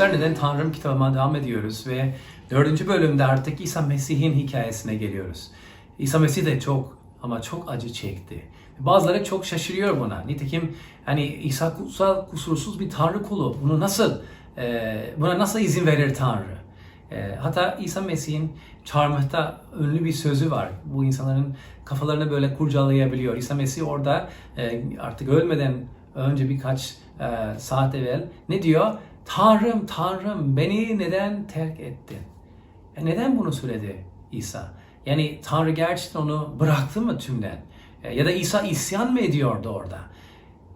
arkadaşlar neden Tanrım kitabıma devam ediyoruz ve dördüncü bölümde artık İsa Mesih'in hikayesine geliyoruz. İsa Mesih de çok ama çok acı çekti. Bazıları çok şaşırıyor buna. Nitekim hani İsa kutsal kusursuz bir Tanrı kulu. Bunu nasıl e, buna nasıl izin verir Tanrı? E, hatta İsa Mesih'in çarmıhta ünlü bir sözü var. Bu insanların kafalarını böyle kurcalayabiliyor. İsa Mesih orada e, artık ölmeden önce birkaç saat evvel ne diyor? Tanrım, Tanrım beni neden terk ettin? E neden bunu söyledi İsa? Yani Tanrı gerçekten onu bıraktı mı tümden? E, ya da İsa isyan mı ediyordu orada?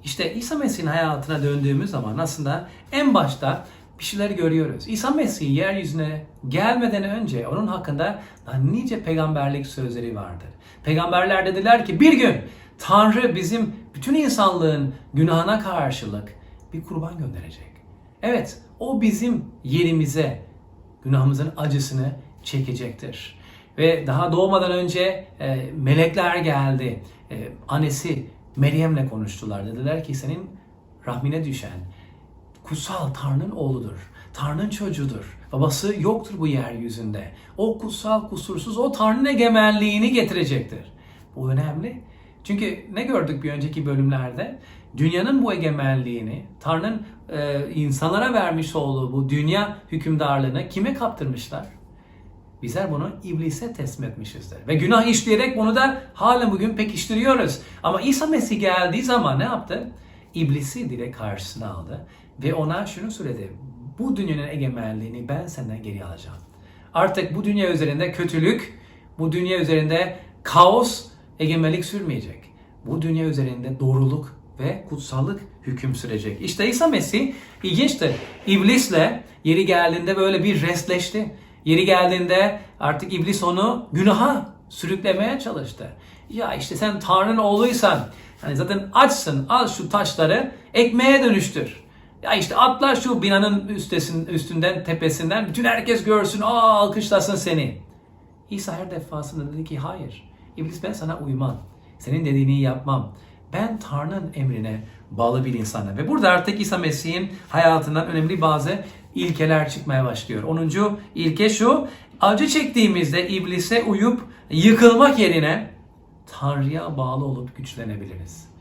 İşte İsa Mesih'in hayatına döndüğümüz zaman aslında en başta bir şeyler görüyoruz. İsa Mesih yeryüzüne gelmeden önce onun hakkında nice peygamberlik sözleri vardır. Peygamberler dediler ki bir gün Tanrı bizim bütün insanlığın günahına karşılık bir kurban gönderecek. Evet, o bizim yerimize günahımızın acısını çekecektir. Ve daha doğmadan önce e, melekler geldi. E, annesi Meryem'le konuştular. Dediler ki senin rahmine düşen kutsal Tanrı'nın oğludur. Tanrı'nın çocuğudur. Babası yoktur bu yeryüzünde. O kutsal, kusursuz, o Tanrı'nın egemenliğini getirecektir. Bu önemli. Çünkü ne gördük bir önceki bölümlerde? Dünyanın bu egemenliğini, Tanrı'nın e, insanlara vermiş olduğu bu dünya hükümdarlığını kime kaptırmışlar? Bizler bunu iblise teslim etmişizdir. Ve günah işleyerek bunu da halen bugün pekiştiriyoruz. Ama İsa Mesih geldiği zaman ne yaptı? İblisi direkt karşısına aldı. Ve ona şunu söyledi. Bu dünyanın egemenliğini ben senden geri alacağım. Artık bu dünya üzerinde kötülük, bu dünya üzerinde kaos egemenlik sürmeyecek. Bu dünya üzerinde doğruluk ve kutsallık hüküm sürecek. İşte İsa Mesih ilginçtir. İblisle yeri geldiğinde böyle bir restleşti. Yeri geldiğinde artık iblis onu günaha sürüklemeye çalıştı. Ya işte sen Tanrı'nın oğluysan, hani zaten açsın, al şu taşları ekmeğe dönüştür. Ya işte atla şu binanın üstesin, üstünden, tepesinden, bütün herkes görsün, aa alkışlasın seni. İsa her defasında dedi ki hayır, iblis ben sana uymam, senin dediğini yapmam. Ben Tanrı'nın emrine bağlı bir insanım. Ve burada artık İsa Mesih'in hayatından önemli bazı ilkeler çıkmaya başlıyor. 10. ilke şu, acı çektiğimizde iblise uyup yıkılmak yerine Tanrı'ya bağlı olup güçlenebiliriz.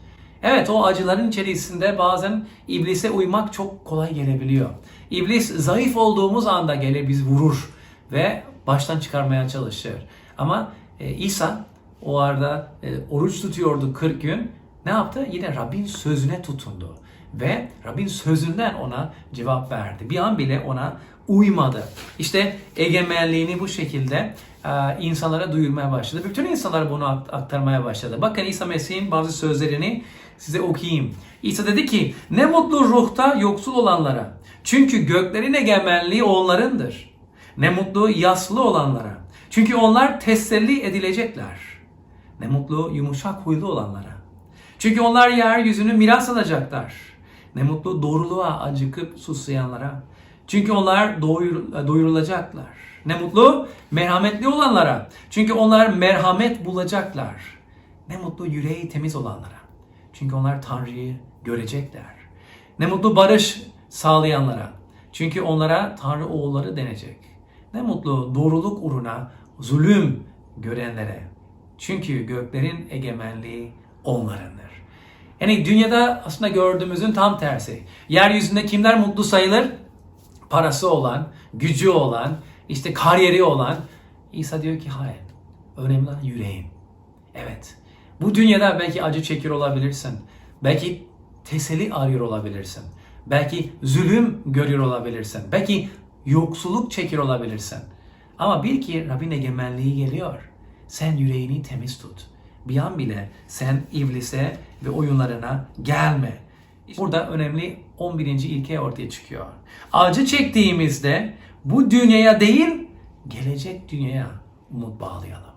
Evet o acıların içerisinde bazen iblise uymak çok kolay gelebiliyor. İblis zayıf olduğumuz anda gelir biz vurur ve baştan çıkarmaya çalışır. Ama e, İsa o arada e, oruç tutuyordu 40 gün. Ne yaptı? Yine Rabbin sözüne tutundu. Ve Rabbin sözünden ona cevap verdi. Bir an bile ona uymadı. İşte egemenliğini bu şekilde e, insanlara duyurmaya başladı. Bütün insanlar bunu aktarmaya başladı. Bakın İsa Mesih'in bazı sözlerini size okuyayım. İsa dedi ki ne mutlu ruhta yoksul olanlara. Çünkü göklerin egemenliği onlarındır. Ne mutlu yaslı olanlara. Çünkü onlar teselli edilecekler. Ne mutlu yumuşak huylu olanlara. Çünkü onlar yeryüzünü miras alacaklar. Ne mutlu doğruluğa acıkıp susayanlara. Çünkü onlar doyur, doyurulacaklar. Ne mutlu merhametli olanlara. Çünkü onlar merhamet bulacaklar. Ne mutlu yüreği temiz olanlara. Çünkü onlar Tanrı'yı görecekler. Ne mutlu barış sağlayanlara. Çünkü onlara Tanrı oğulları denecek. Ne mutlu doğruluk uğruna zulüm görenlere. Çünkü göklerin egemenliği onlarındır. Yani dünyada aslında gördüğümüzün tam tersi. Yeryüzünde kimler mutlu sayılır? Parası olan, gücü olan, işte kariyeri olan. İsa diyor ki hayır. Önemli olan yüreğin. Evet. Bu dünyada belki acı çekiyor olabilirsin. Belki teselli arıyor olabilirsin. Belki zulüm görüyor olabilirsin. Belki yoksulluk çekiyor olabilirsin. Ama bil ki Rabbin egemenliği geliyor. Sen yüreğini temiz tut. Bir an bile sen iblise ve oyunlarına gelme. Burada önemli 11. ilke ortaya çıkıyor. Acı çektiğimizde bu dünyaya değil gelecek dünyaya umut bağlayalım.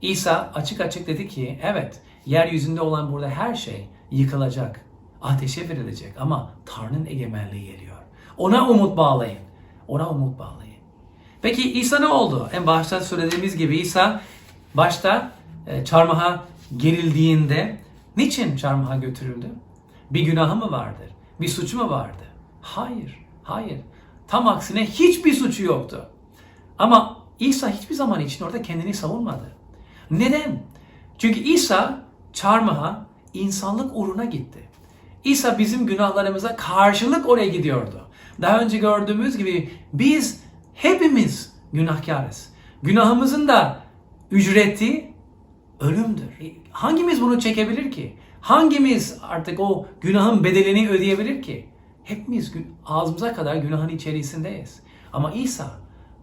İsa açık açık dedi ki evet yeryüzünde olan burada her şey yıkılacak. Ateşe verilecek ama Tanrı'nın egemenliği geliyor. Ona umut bağlayın. Ona umut bağlayın. Peki İsa ne oldu? En başta söylediğimiz gibi İsa başta e, çarmıha gerildiğinde niçin çarmıha götürüldü? Bir günahı mı vardır? Bir suçu mu vardı? Hayır, hayır. Tam aksine hiçbir suçu yoktu. Ama İsa hiçbir zaman için orada kendini savunmadı. Neden? Çünkü İsa çarmıha insanlık uğruna gitti. İsa bizim günahlarımıza karşılık oraya gidiyordu. Daha önce gördüğümüz gibi biz hepimiz günahkarız. Günahımızın da ücreti ölümdür. Hangimiz bunu çekebilir ki? Hangimiz artık o günahın bedelini ödeyebilir ki? Hepimiz ağzımıza kadar günahın içerisindeyiz. Ama İsa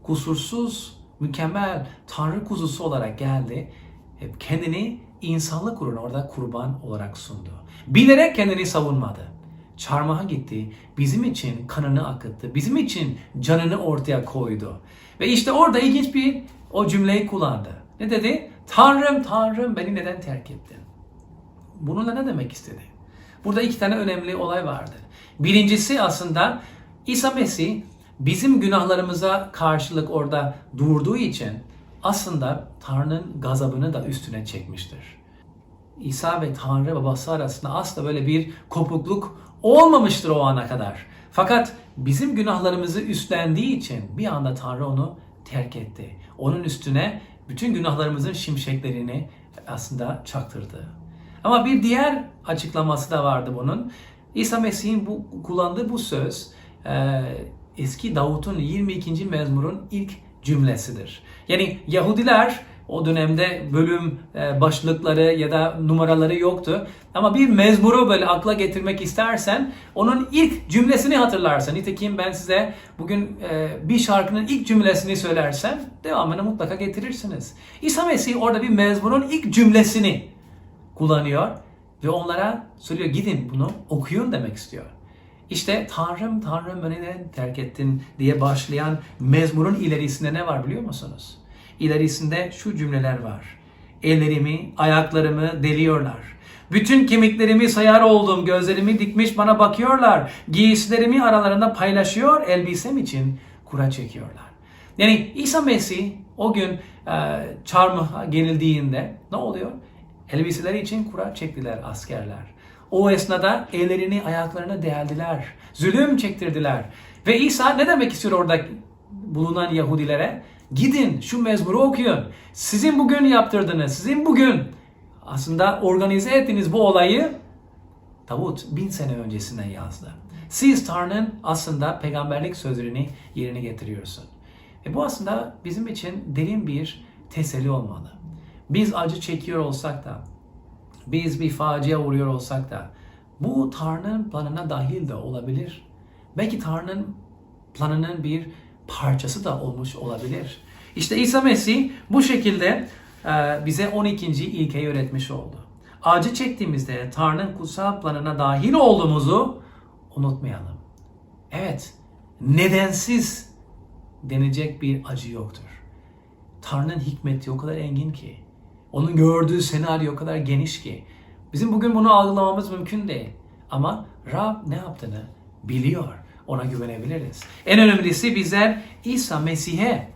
kusursuz, mükemmel Tanrı kuzusu olarak geldi. Hep kendini insanlık uğruna orada kurban olarak sundu. Bilerek kendini savunmadı. Çarmıha gitti, bizim için kanını akıttı, bizim için canını ortaya koydu. Ve işte orada ilginç bir o cümleyi kullandı. Ne dedi? Tanrım, Tanrım beni neden terk ettin? Bununla ne demek istedi? Burada iki tane önemli olay vardır. Birincisi aslında İsa Mesih bizim günahlarımıza karşılık orada durduğu için aslında Tanrı'nın gazabını da üstüne çekmiştir. İsa ve Tanrı babası arasında asla böyle bir kopukluk olmamıştır o ana kadar. Fakat bizim günahlarımızı üstlendiği için bir anda Tanrı onu terk etti. Onun üstüne bütün günahlarımızın şimşeklerini aslında çaktırdı. Ama bir diğer açıklaması da vardı bunun. İsa Mesih'in bu kullandığı bu söz e, eski Davut'un 22. mezmurun ilk cümlesidir. Yani Yahudiler o dönemde bölüm e, başlıkları ya da numaraları yoktu. Ama bir mezmuru böyle akla getirmek istersen onun ilk cümlesini hatırlarsın. Nitekim ben size bugün e, bir şarkının ilk cümlesini söylersem devamını mutlaka getirirsiniz. İsa Mesih orada bir mezmurun ilk cümlesini kullanıyor ve onlara söylüyor gidin bunu okuyun demek istiyor. İşte Tanrım Tanrım beni terk ettin diye başlayan mezmurun ilerisinde ne var biliyor musunuz? İlerisinde şu cümleler var. Ellerimi, ayaklarımı deliyorlar. Bütün kemiklerimi sayar oldum, gözlerimi dikmiş bana bakıyorlar. Giysilerimi aralarında paylaşıyor, elbisem için kura çekiyorlar. Yani İsa Mesih o gün e, çarmıha genildiğinde ne oluyor? Elbiseleri için kura çektiler askerler. O esnada ellerini ayaklarını deldiler. Zulüm çektirdiler. Ve İsa ne demek istiyor orada bulunan Yahudilere? Gidin şu mezmuru okuyun. Sizin bugün yaptırdığınız, sizin bugün aslında organize ettiğiniz bu olayı Davut bin sene öncesinden yazdı. Siz Tanrı'nın aslında peygamberlik sözlerini yerine getiriyorsun. Ve bu aslında bizim için derin bir teselli olmalı. Biz acı çekiyor olsak da, biz bir facia uğruyor olsak da bu Tanrı'nın planına dahil de olabilir. Belki Tanrı'nın planının bir parçası da olmuş olabilir. İşte İsa Mesih bu şekilde e, bize 12. ilkeyi öğretmiş oldu. Acı çektiğimizde Tanrı'nın kutsal planına dahil olduğumuzu unutmayalım. Evet, nedensiz denecek bir acı yoktur. Tanrı'nın hikmeti o kadar engin ki, onun gördüğü senaryo o kadar geniş ki, bizim bugün bunu algılamamız mümkün değil. Ama Rab ne yaptığını biliyor. Ona güvenebiliriz. En önemlisi bizler İsa Mesih'e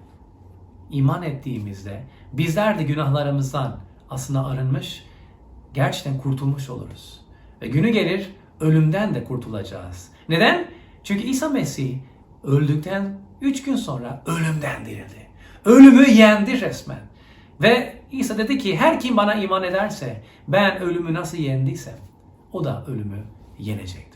iman ettiğimizde bizler de günahlarımızdan aslında arınmış, gerçekten kurtulmuş oluruz. Ve günü gelir ölümden de kurtulacağız. Neden? Çünkü İsa Mesih öldükten 3 gün sonra ölümden dirildi. Ölümü yendi resmen. Ve İsa dedi ki her kim bana iman ederse ben ölümü nasıl yendiysem o da ölümü yenecektir.